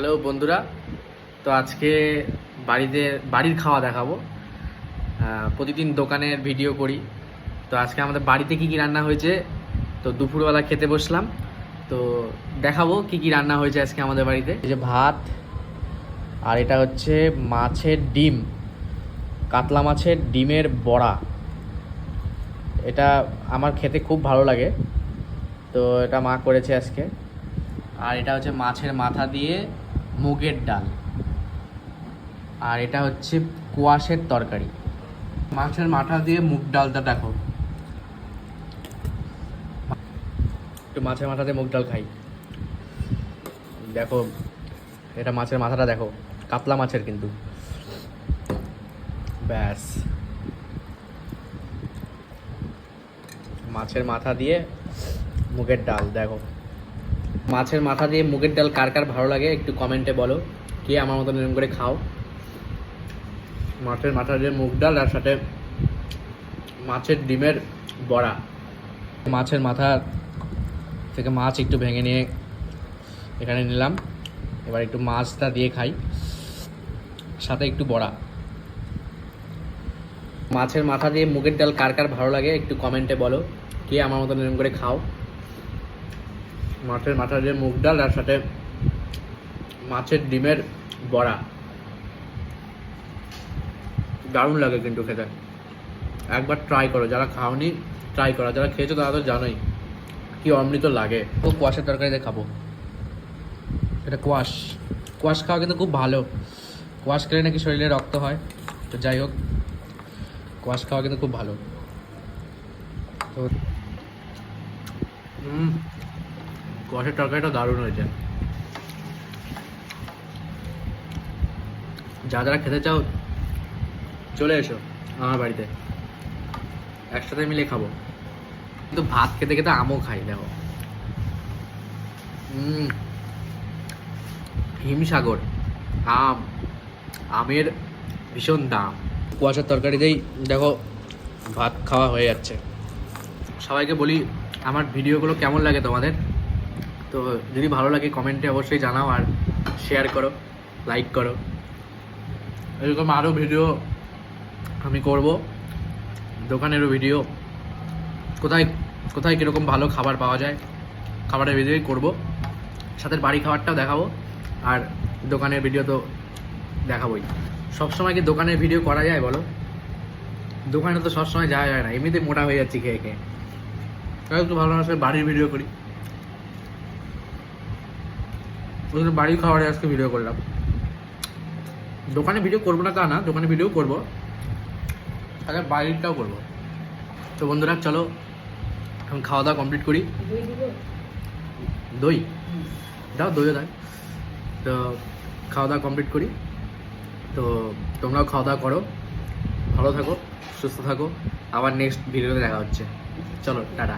Hello বন্ধুরা, তো আজকে বাড়িতে বাড়ির খাওয়া দেখাবো। প্রতিদিন দোকানের ভিডিও করি। তো আজকে আমাদের বাড়িতে কি কি রান্না হয়েছে, তো দুপুরবেলা খেতে বসলাম। তো দেখাবো কি কি রান্না হয়েছে আজকে আমাদের বাড়িতে। এই যে ভাত, আর এটা হচ্ছে মাছের ডিম, কাতলা মাছের ডিমের বড়া। এটা আমার খেতে খুব ভালো লাগে। তো এটা মা করেছে আজকে। আর এটা হচ্ছে মাছের মাথা দিয়ে মুগের ডাল। আর এটা হচ্ছে কোয়াশের তরকারি। মাছের মাথা দিয়ে মুগ ডালটা দেখো। একটু মাছের মাথা দিয়ে মুগ ডাল খাই। দেখো, এটা মাছের মাথাটা দেখো, কাতলা মাছের কিন্তু। ব্যাস। মাছের মাথা দিয়ে মুগের ডাল, দেখো। মাছের মাথা দিয়ে মুগের ডাল কার কার ভালো লাগে একটু কমেন্টে বলো। কে আমার মতন এরকম করে খাও। মাছের মাথা দিয়ে মুগ ডাল আর সাথে মাছের ডিমের বড়া। মাছের মাথা থেকে মাছ একটু ভেঙে নিয়ে এখানে নিলাম। এবার একটু মাছটা দিয়ে খাই। সাথে একটু বড়া। মাছের মাথা দিয়ে মুগের ডাল কার কার ভালো লাগে একটু কমেন্টে বলো। কে আমার মতন এরকম করে খাও। মাছের মাথা দিয়ে মুগ ডাল আর সাথে মাছের ডিমের বড়া। দারুণ লাগে কিন্তু খেতে। একবার ট্রাই করো যারা খাওনি ট্রাই করো যারা খেয়েছো তারা তো জানোই কি অমৃত লাগে। ও কোয়াশের তরকারিতে খাব। এটা কোয়াশ। কোয়াশ খাওয়া কিন্তু খুব ভালো। কোয়াশ খেলে নাকি শরীরে রক্ত হয়। তো যাই হোক কোয়াশ খাওয়া কিন্তু খুব ভালো। তো হুম। কোয়াশের তরকারিটা দারুণ হয়েছে। যা যারা খেতে চাও, চলে এসো আমার বাড়িতে। একসাথে মিলে খাব। কিন্তু ভাত খেতে খেতে আমও খাই, দেখো। হুম হিমসাগর, আম, আমের ভীষণ দাম। কুয়াশার তরকারিতেই দেখো, ভাত খাওয়া হয়ে যাচ্ছে। সবাইকে বলি, আমার ভিডিওগুলো কেমন লাগে তোমাদের? তো যদি ভালো লাগে কমেন্টে অবশ্যই জানাও আর শেয়ার করো লাইক করো। এরকম আরও ভিডিও আমি করব, দোকানেরও ভিডিও কোথায় কোথায় কীরকম ভালো খাবার পাওয়া যায়, খাবারের ভিডিওই করব। সাথে বাড়ি খাবারটাও দেখাবো, আর দোকানের ভিডিও তো দেখাবোই। সবসময় কি দোকানের ভিডিও করা যায় বলো? দোকানে তো সবসময় যাওয়া যায় না এমনিতে মোটা হয়ে যাচ্ছি খেয়ে খেয়ে। একটু ভালো বাড়ির ভিডিও করি। ওই জন্য বাড়ির খাবারে আজকে ভিডিও করলাম। দোকানে ভিডিও করব না তা না, দোকানে ভিডিও করব। তাহলে বাড়িরটাও করব। তো বন্ধুরা, চলো এখন খাওয়া দাওয়া কমপ্লিট করি। দই? দাও, দইও দাও। তো খাওয়া দাওয়া কমপ্লিট করি। তো তোমরাও খাওয়া দাওয়া করো। ভালো থাকো, সুস্থ থাকো। আবার নেক্সট ভিডিওতে দেখা হচ্ছে। চলো, টাটা।